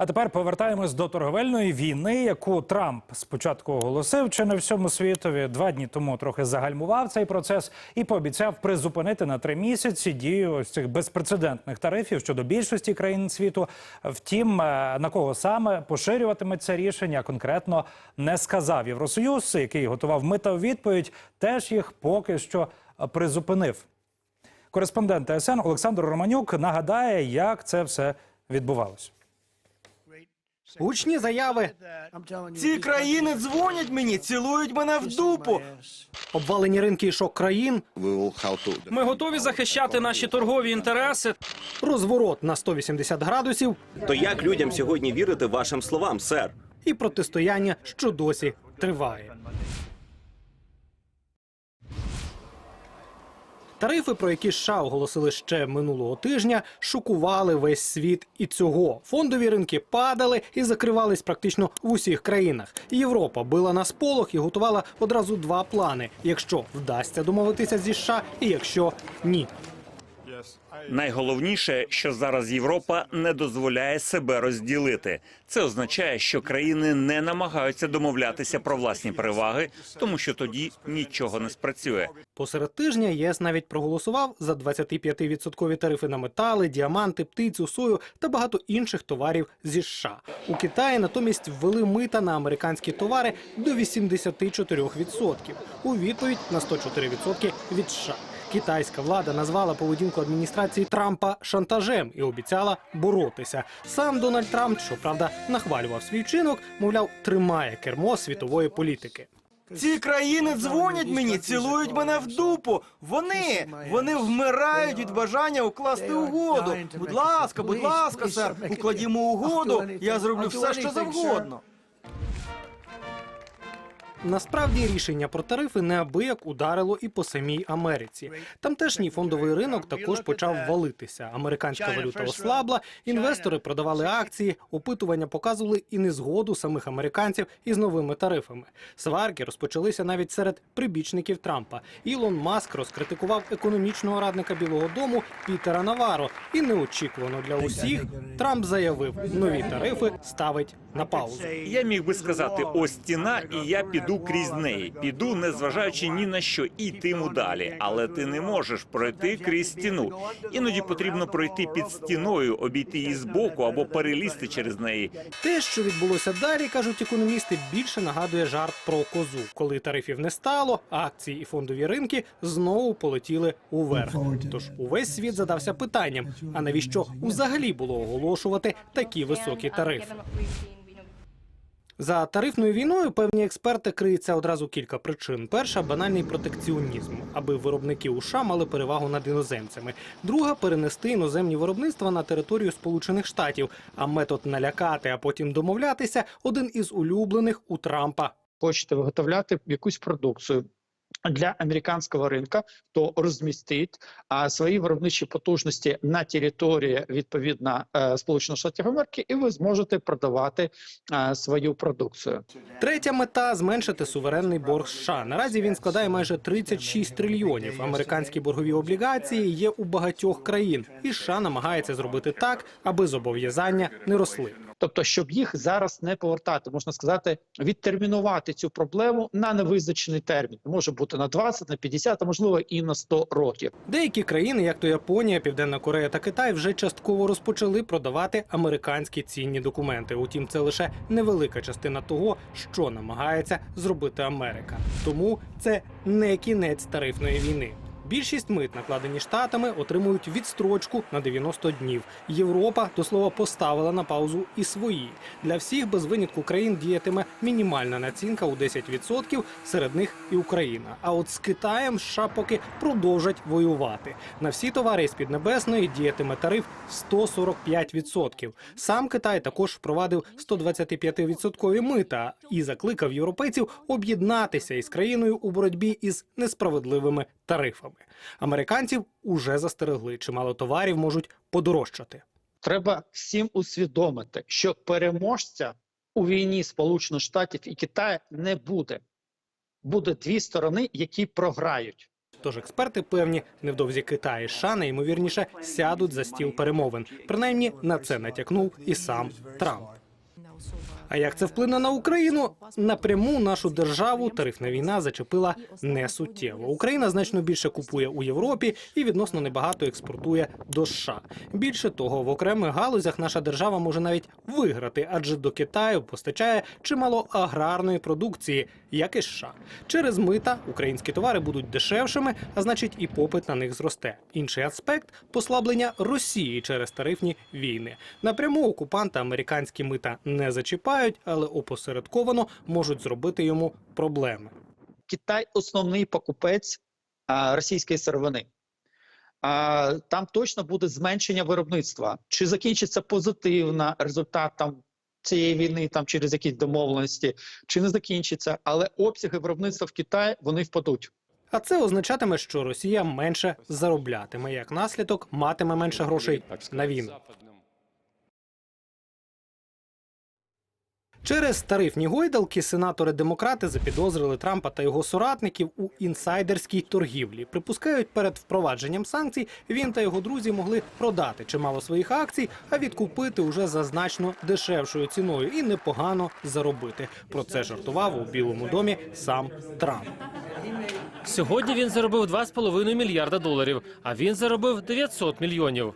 А тепер повертаємось до торговельної війни, яку Трамп спочатку оголосив чи не всьому світові. Два дні тому трохи загальмував цей процес і пообіцяв призупинити на три місяці дію ось цих безпрецедентних тарифів щодо більшості країн світу. Втім, е, на кого саме поширюватиметься рішення, конкретно не сказав. Євросоюз, який готував мита відповідь, теж їх поки що призупинив. Кореспондент ТСН Олександр Романюк нагадає, як це все відбувалося. Гучні заяви, Ці країни дзвонять мені, цілують мене в дупу. обвалені ринки і шок країн, Ми готові захищати наші торгові інтереси. розворот на 180 градусів То як людям сьогодні вірити вашим словам, сер? і протистояння, що досі триває. Тарифи, про які США оголосили ще минулого тижня, шокували весь світ і цього. Фондові ринки падали і закривались практично в усіх країнах. Європа била на сполох і готувала одразу два плани: якщо вдасться домовитися зі США, і якщо ні. Найголовніше, що зараз Європа не дозволяє себе розділити. Це означає, що країни не намагаються домовлятися про власні переваги, тому що тоді нічого не спрацює. Посеред тижня ЄС навіть проголосував за 25% тарифи на метали, діаманти, птицю, сою та багато інших товарів зі США. У Китаї натомість ввели мита на американські товари до 84% у відповідь на 104% від США. Китайська влада назвала поведінку адміністрації Трампа шантажем і обіцяла боротися. Сам Дональд Трамп, щоправда, нахвалював свій вчинок, мовляв, тримає кермо світової політики. Ці країни дзвонять мені, цілують мене в дупу. Вони, вони вмирають від бажання укласти угоду. Будь ласка, будь ласка, сер, укладімо угоду. Я зроблю все, що завгодно. Насправді рішення про тарифи неабияк ударило і по самій Америці. Тамтешній фондовий ринок також почав валитися. Американська валюта ослабла, інвестори продавали акції, опитування показували і незгоду самих американців із новими тарифами. Сварки розпочалися навіть серед прибічників Трампа. Ілон Маск розкритикував економічного радника Білого Дому Пітера Наваро. І неочікувано для усіх Трамп заявив, нові тарифи ставить на паузу. Я міг би сказати, ось стіна, і я піду крізь неї. Піду, не зважаючи ні на що, і йтиму далі. Але ти не можеш пройти крізь стіну. Іноді потрібно пройти під стіною, обійти її збоку або перелізти через неї. Те, що відбулося далі, кажуть економісти, більше нагадує жарт про козу. Коли тарифів не стало, акції і фондові ринки знову полетіли уверх. Тож увесь світ задався питанням: а навіщо взагалі було оголошувати такі високі тарифи? За тарифною війною певні експерти криються одразу кілька причин. Перша банальний протекціонізм, аби виробники США мали перевагу над іноземцями. Друга перенести іноземні виробництва на територію Сполучених Штатів. А метод налякати, а потім домовлятися один із улюблених у Трампа. хочете виготовляти якусь продукцію. Для американського ринка то розмістить а, свої виробничі потужності на території відповідно е, Сполучених Штатів Америки, і ви зможете продавати е, свою продукцію. Третя мета зменшити суверенний борг США. Наразі він складає майже 36 трильйонів. Американські боргові облігації є у багатьох країн, і США намагається зробити так, аби зобов'язання не росли. Тобто, щоб їх зараз не повертати, можна сказати, відтермінувати цю проблему на невизначений термін. Може бути на 20, на 50, а можливо і на 100 років. Деякі країни, як то Японія, Південна Корея та Китай, вже частково розпочали продавати американські цінні документи. Утім, це лише невелика частина того, що намагається зробити Америка. Тому це не кінець тарифної війни. Більшість мит, накладені штатами, отримують відстрочку на 90 днів. Європа до слова поставила на паузу і свої. Для всіх без винятку країн діятиме мінімальна націнка у 10%, серед них і Україна. А от з Китаєм США поки продовжать воювати. На всі товари з Піднебесної діятиме тариф 145%. Сам Китай також впровадив 125% мита і закликав європейців об'єднатися із країною у боротьбі із несправедливими тарифами. Американців уже застерегли, чимало товарів можуть подорожчати. Треба всім усвідомити, що переможця у війні Сполучених Штатів і Китаю не буде. Буде дві сторони, які програють. Тож експерти певні, невдовзі Китай і США найімовірніше сядуть за стіл перемовин. Принаймні на це натякнув і сам Трамп. А як це вплине на Україну? Напряму нашу державу тарифна війна зачепила не суттєво. Україна значно більше купує у Європі і відносно небагато експортує до США. Більше того, в окремих галузях наша держава може навіть виграти, адже до Китаю постачає чимало аграрної продукції, як і США. Через мита українські товари будуть дешевшими, а значить і попит на них зросте. Інший аспект послаблення Росії через тарифні війни. Напряму окупанта американські мита не зачіпають, але опосередковано можуть зробити йому проблеми. Китай основний покупець а, російської сировини. А, там точно буде зменшення виробництва. Чи закінчиться позитивно результат там цієї війни, там через якісь домовленості, чи не закінчиться, але обсяги виробництва в Китаї вони впадуть. А це означатиме, що Росія менше зароблятиме. Як наслідок, матиме менше грошей на війну. Через тарифні гойдалки сенатори-демократи запідозрили Трампа та його соратників у інсайдерській торгівлі. Припускають, перед впровадженням санкцій він та його друзі могли продати чимало своїх акцій, а відкупити уже за значно дешевшою ціною і непогано заробити. Про це жартував у Білому домі сам Трамп. Сьогодні він заробив 2,5 мільярда доларів, а він заробив 900 мільйонів.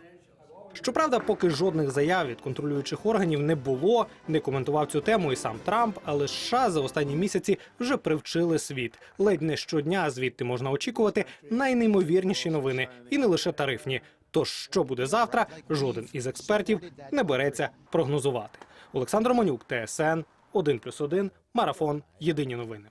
Щоправда, поки жодних заяв від контролюючих органів не було, не коментував цю тему і сам Трамп, але США за останні місяці вже привчили світ. Ледь не щодня звідти можна очікувати найнеймовірніші новини, і не лише тарифні. Тож, що буде завтра, жоден із експертів не береться прогнозувати. Олександр Манюк, ТСН 1+,1, Марафон. Єдині новини.